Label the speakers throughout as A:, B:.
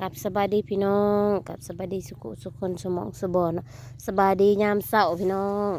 A: กับสบายดีพี่น้องกับสบายดีสุขุสุคนสมองสบอนสบายดียามเศร้าพี่น้อง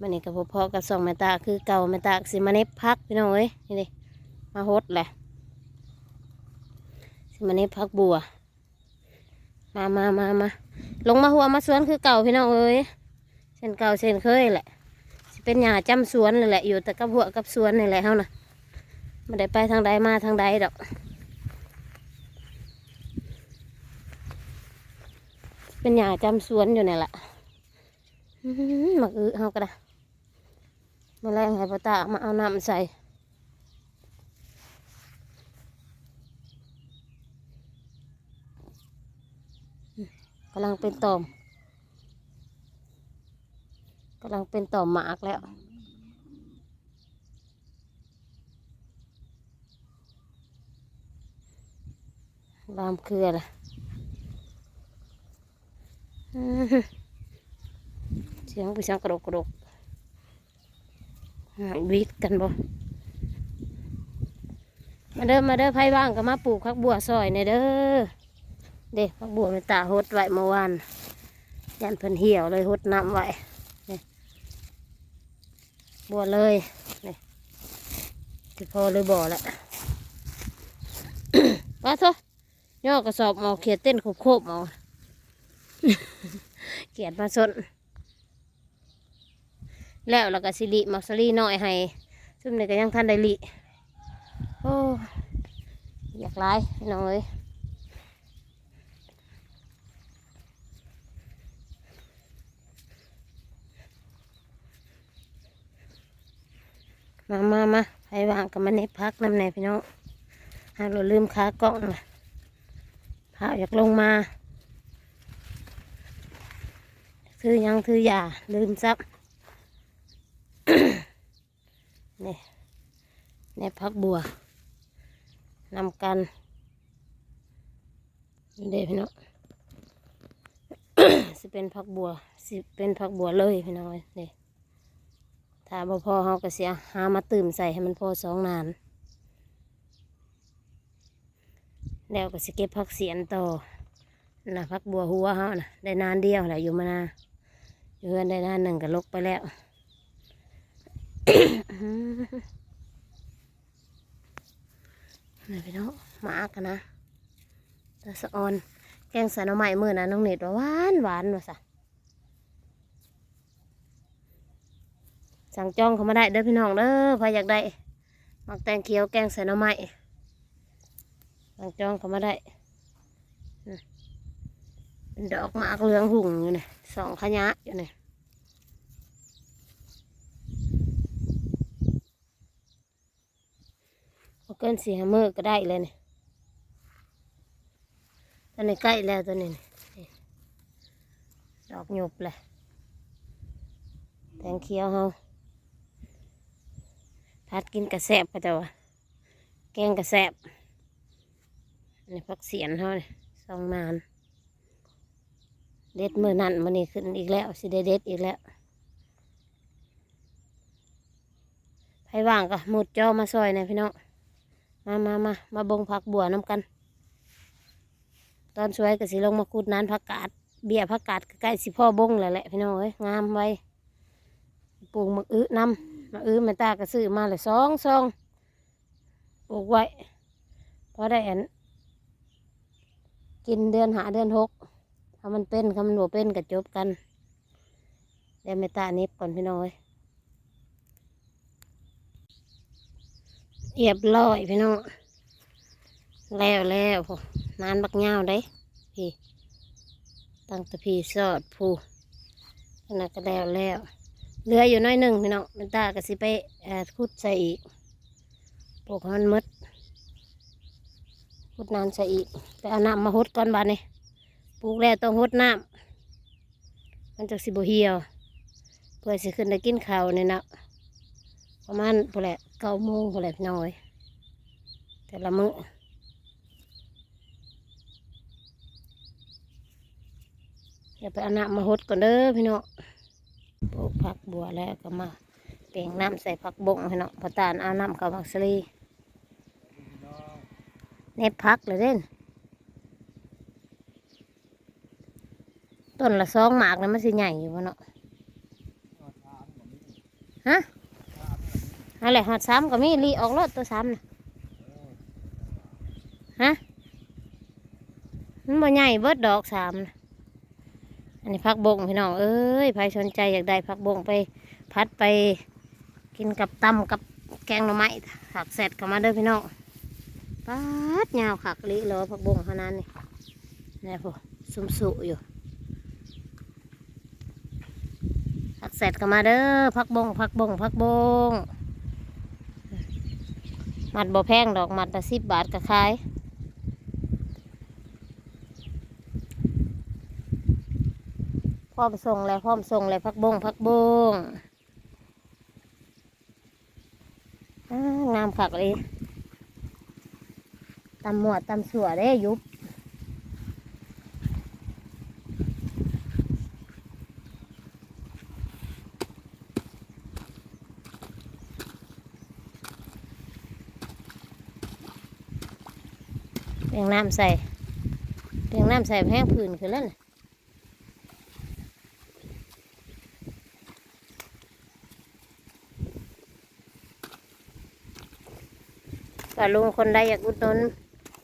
A: มันนี่กับพ่อๆกับสองแม่ตาคือเก่าแม่ตาสิมาเน็บพักพี่น้องเอ้ยนี่ดิมาฮดแหละสิมาเน็บพักบัว มามามามาลงมาหัวมาสวนคือเก่าพี่น้องเอ้ยเส้นเก่าเส้นเคยแหละสิเป็นหญ้าจำสวนเลยแหละอยู่แต่กับหัวกับสวนนี่แหละเฮานะไม่ได้ไปทางใดมาทางใดดอก เป็นหญ้าจำสวนอยู่นี่แหละหมักอื้อเฮาก็ได้มาแรงให้พ่อตามาเอาน้ำใส่กำลังเป็นต่อมกำลังเป็นต่อมหมากแล้วลามเครือล่ะอื้อหือ เสียงไปเสียงกระดกกระดกหายวิทย์กันบ่ มาเด้อมาเด้อไพ่ว่างก็มาปลูกพักบัวซอยในเด้อ เด็กพักบัวมันตาหดไว้เมื่อวานยันเพิ่นเหี่ยวเลยหดน้ำไว้บัวเลยนี่ที่พอเลยบ่อแล้วว่าโทย่อกระสอบหมอเขียดเต้นโคบๆหมอ เกียดมาสนแล้วแล้วก็สิริมักสลีน้อยให้ซึ่งในก็ยังท่านได้ลิโอ้อยากไล่พี่น้องเอ้ยมามามาให้วางกับมันในพักน้ำในพี่น้องหากเราลืมขากล้องนะพาอยากลงมา ถือยังถือยาลืมซับนี่ในพักบัวนำกันนี่เด้พี่น้องสิเป็นพักบัวสิเป็นพักบัวเลยพี่น้องเอ้ยนี่ถ้าบ่พอเขาก็เสียหามาตื่มใส่ให้มันพอสองนาน แล้วก็สิเก็บพักเสียนต่อนะพักบัวหัวเขานะได้นานเดียวแหละอยู่มานา อยู่กันได้นานหนึ่งก็ลกไปแล้วนี่พี่น้องหมากันนะตาสะออน แกงส่หน่อไม้มือนะน้องเน็ตว่าหวานหวานว่าสะสั่งจองเขามาได้เด้อพี่น้องเด้อใครอยากได้หมักแตงเขียวแกงใส่หน่อไม้สั่งจองเขามาได้ ดอกหมากเหลืองหุ่งอยู่เนี่ยสองขยะอยู่เนี่ยพอเกินสี่ห้ามือก็ได้เลยเนี่ยตอนนี้ใกล้แล้วตัวนี้นดอกหยบเลยแตงเขียวเฮาพัดกินกระแสบก็จะว่าแกงกระแสบนนี้พักเสียนเฮาเนี่ยสองนาน เด็ดมือนั่นมันนี่ขึ้นอีกแล้วสิได้เด็ดอีกแล้วใครว่างก็มุดจอมาซอยนะพี่น้องมามามามาบงผักบัวน้ำกัน ตอนสวยก็สิลงมาคูดนานผักกาดเบี้ยผักกาดใกล้สิพ่อบงแล้วแหละพี่น้องเอ้ยงามไว้ปลูกมะอื้อน้ำมะอื้อแม่ตาก็ซื้อมาเลยสองซองปลูกไว้พอได้อันกินเดือนหาเดือนหก ถ้ามันเป็นถ้ามันบ่เป็นก็จบกันเดี๋ยวแม่ตานิบก่อนพี่น้องเอ้ยเรียบร้อยพี่น้องแล้วแล้วนานบักเงาได้พี่ตั้งต่พี่สอดผูขนาดก็แล้วแล้วเหลืออยู่น้อยหนึ่งพี่น้องเมตาก็สิไปเอ่อขุดใส่อีกปลูกให้มันมดขุดนานใส่อีกไปเอาน้ำมาหดก่อนบานนี้ ปลูกแล้วต้องหดน้ำมันจะสิบเหี่ยว เพื่อสิขึ้นได้กินข้าวนี่ยนะประมาณพอแหละเก้าโมงพอแหละน้อย แต่ละมื้อเดี๋ยวไปเอาน้ำมาหดก่อนเด้อพี่น้องปลูกผักบัวแล้วก็มาเปล่งน้ำใส่ผักบงพี่น้องพอตานเอาน้ำเข้ามักสลีเน็บผักเลยเด่น ต้นละสองหมากนะมันสิใหญ่อยู่วะเนาะฮะอะไรหอดซ้ำก็มีรีออกรถตัวซ้ำนะฮะมันบ่ใหญ่เบิดดอกซ้ำนะอันนี้พักบงพี่น้องเอ้ยใครสนใจอยากได้พักบงไป พัดไปกินกับตำกับแกงหน่อไม้ผักเสร็จเข้ามาเด้อพี่น้องปัดยาวขักลิเลยพักบงขนาดนี้นี่พอสุ่มสุอยู่ เสร็จก็มาเด้อผักบงผักบงผักบงมัดบ่แพงดอกมัดละสิบบาทก็ขายพร้อมส่งแล้วพร้อมส่งแล้วผักบงผักบงงามคักเลยตำหมวดตำสัวได้ยุบ งน้ำใส่เรียงน้ำใส่แห้งผื่นขึ้นแล้วน่ะก็ลุงคนใดอยากอุดหนุน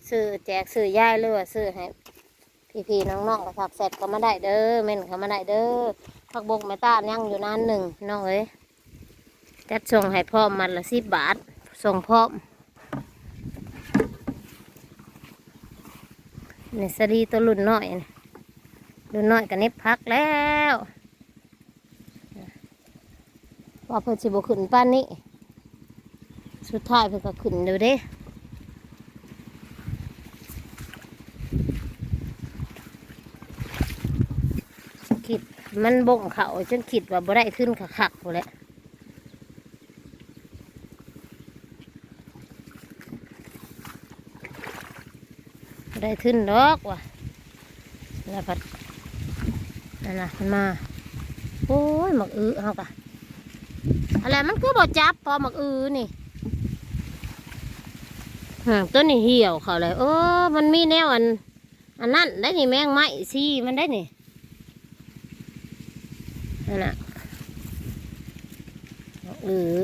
A: ซื้อแจกซื้อย่ายหรือว่าซื้อให้พี่ๆน้องๆกับผักเสร็จก็มาได้เด้อเม่นก็มาได้เด้อผักบกแม่ต้านยังอยู่นานหนึ่งน้องเอ้ยจัดส่งให้พร้อมันละสิบบาทส่งพร้อ มนี่สดีตัวรุ่นน้อยนรุ่นน้อยกันนี้พักแล้วว่าเพิ่นสิบขึ้นป้านนี้ สุดท้ายเพิ่นก็ขึ้นอยู่เด้คิดมันบ่งเขาจนคิดว่าบ่ได้ขึ้นขักๆหมดแล้ว ได้ขึ้นดอกว่ะแล้วพัดนั่นน่ะมันมา โอ้ยหมักอื้อเฮากะอะไรมันคือบ่จับพอหมักอื้อนี่ต้นนี่เหี่ยวเขาเลยเออมันมีแนวอัน อันนั้นได้นี่แมงไม้ซี่มันได้นี่นั่นน่ะหมักอือ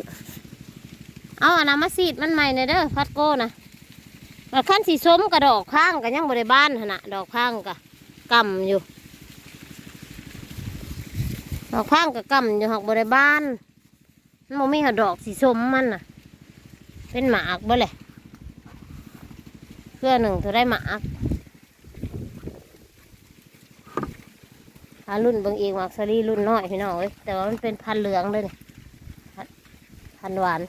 A: เอาอันนั้นมาซีดมันใหม่ในอยเด้อพัดโก้นะ แล้วขั้นสีส้มกระดอกข้างกันยังบริบ้านหั่นนะดอกข้างกะกำอยู่ ดอกข้างกะกำอยู่หักบริบ้านมันบ่มีหัดอกสีส้มมันน่ะ เป็นหมากบ่เลยเพื่อหนึ่งเธอได้หมากหารุ่นเบางเองหมากสลีรุ่นน้อยพี่น้องเอ้ยแต่ว่ามันเป็นพันเหลืองเลยพันหวาน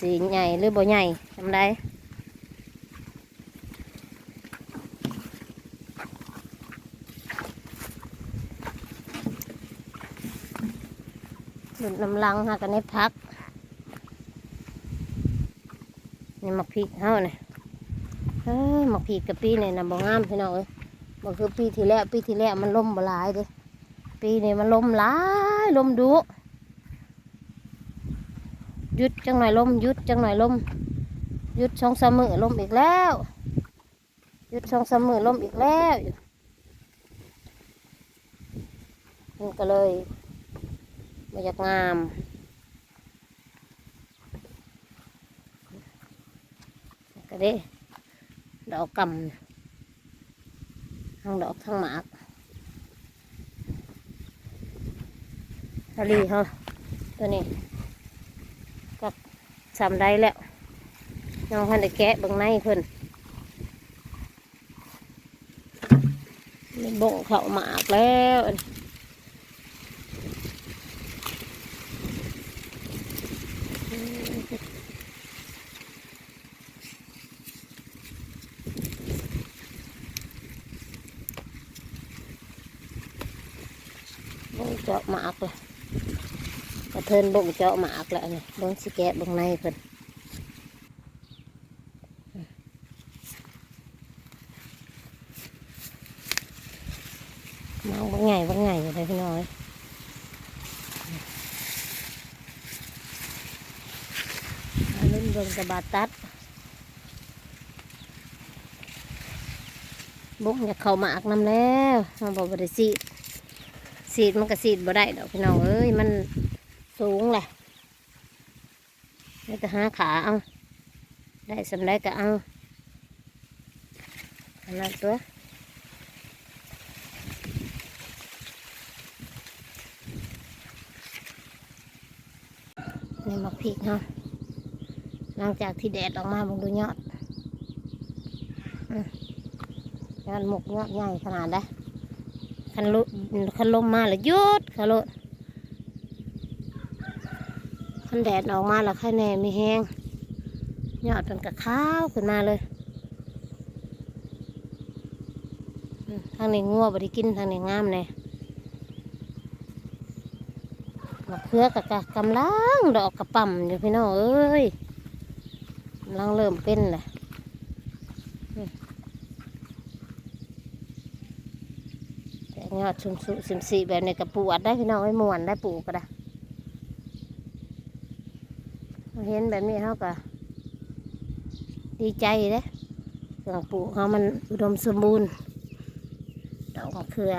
A: สีใหญ่หรือบ่ใหญ่ทำได้หลุดน้ำลังหากันในพัก นี่หมักพริกเฮาเนี่ยเอ้ยหมักพริกกับปีนี่นะบ่งามพี่น้องเอ้ยบ่คือปีที่แล้วปีที่แล้วมันล่มบ่หลายเด้ปีนี้มันล่มหลายลมดุ ยุดจังหน่อยลมยุดจังหน่อยลมยุดช่องสมือลมอีกแล้วยุดช่องสมือลมอีกแล้วมันก็เลยมาอยากงามก็เด้ดอกกำทั้งดอกทั้งหมากทะลีเขาตัวนี้ สามได้แล้วน้องพันธุ์แกะบางในเพิ่นบ่งเข่าหมากแล้วบ่งเจาะหมากเลย กระเทินบ่งเจาะหมากแล้วนี่บิ่งสิแกะบางในเพิ่นมองบางไงบางไงอยู่เลยพี่น้อยเอาลุ่นเบิ่งกระบาดตัดบุกอยากเข้าหมากน้ำแล้วมาบอกบริสีดสีดมันก็สีดบ่ได้ดอกพี่น้องเอ้ยมัน สูงแหละนี่จะหาขาเอา ได้สำได้ก็เอาขนาดตัวนี่มาพริกเนาะหลังจากที่แดดออกมาบงดูยอดอืมยอดหมกยอดใหญ่ขนาดได้คันลุคันลมมาแล้วหยุดขาโล ดคันแดดออกมาแล้วค่อยแน่ไม่แห้งยอดมันก็ขาวขึ้นมาเลยทางนี้งัวบไดิกินทางนี้งามเลยมะเขือกับกะกำลังดอกกระปั่มอยู่พี่น้องเอ้ยกำลังเริ่มเป็นเลยอืมแต่ยอดชุมสุสิมสีแบบในกระปวดได้พี่น้องไอ้มวนได้ปูก็ได้ เห็นแบบนี้เขาก็ดีใจเด้เครื่องปลูกเขามันอุดมสมบูรณ์ดอกมะเขือ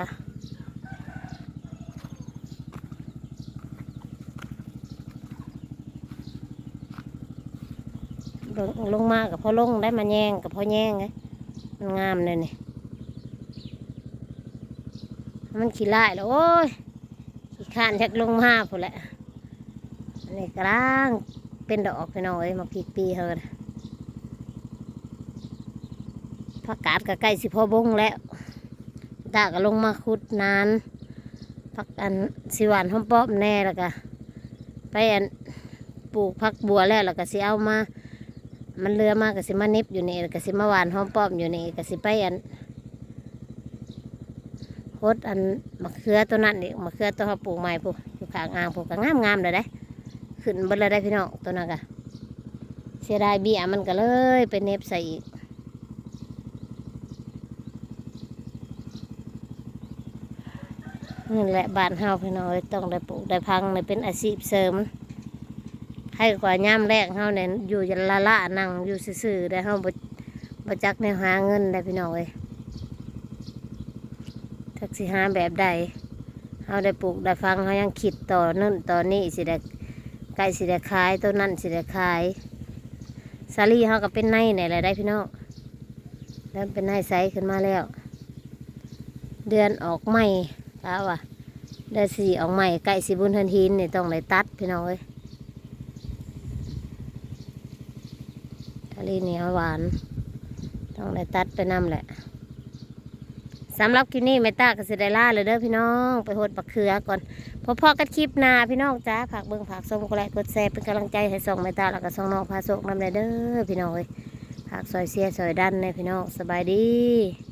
A: ลงลงมากับพ่อลงได้มาแย่งกับพ่อแย่งไงมันงามเลยนี่มันขี้ไล่แล้วโอ้ยขี้ข้านจากลงมาพูดแหละนนี้กลาง เป็นดอกไปหน่อยมาพริกปีเฮานะผักกาดก็ใกล้สิพอบงแล้วตาก็ลงมาคุดนานผักอันสิหวานหอมป้อมแน่แล้วก็ไปอันปลูกผักบัวแล้วแล้วก็สิเอามา มันเรือมากก็สิมาน็บอยู่นี่ก็สิมาหวานหอมป้อมอยู่นี่ก็สิไปอันโคดอันมะเขือตัวนั้นนี่มะเขือตัวเขาปลูกใหม่ปลูกอยู่ข้างอ่างปลูกก็งามงามๆเลยได้ ขึ้นบนเลยได้พี่น้องตัวนั้นก็เสียดายเบี้ยมันก็เลยไปเน็บใส่อีกนี่แหละบ้านเฮาพี่น้อยต้องได้ปลูกได้พังได้เป็นอาชีพเสริมให้กว่าย่ามแรกเฮาเนี่ยอยู่ยันละละนั่งอยู่ซื่อๆได้เฮาบ่บ่จักแนวหาเงินได้พี่น้อยทักสิหาแบบใดเฮาได้ปลูกได้ฟังเฮายังคิดต่อนั่นต่อนี่สิได้ ไก่สิได้ขายตัวนั้นสิได้ขายสาลีเฮาก็เป็นในนี่แหละได้พี่น้องเริ่มเป็นในใสขึ้นมาแล้ว เดือนออกใหม่เอาว่ะได้สีออกใหม่ไก่สีบุญทันทีนนี่ต้องเลยตัดพี่น้องเอ้ยทะเลเหนียวหวาน ต้องเลยตัดไปนำแหละ สำหรับคลิปนี้เม่ตาก็สิได้ล่าเลยเด้อพี่น้อง ไปโหดปักเขือก่อนพอพอกันคลิปนาพี่น้องจ้าผักเบิ้งผักส้มกดไลกดแซ่เป็นกำลังใจให้ส่งเม่ตาแล้วก็ส่งน้องพาโศกนำเลยเด้อพี่น้องเอ้ยผักซอยเสียซอยดันเนี่ยพี่น้องสบายดี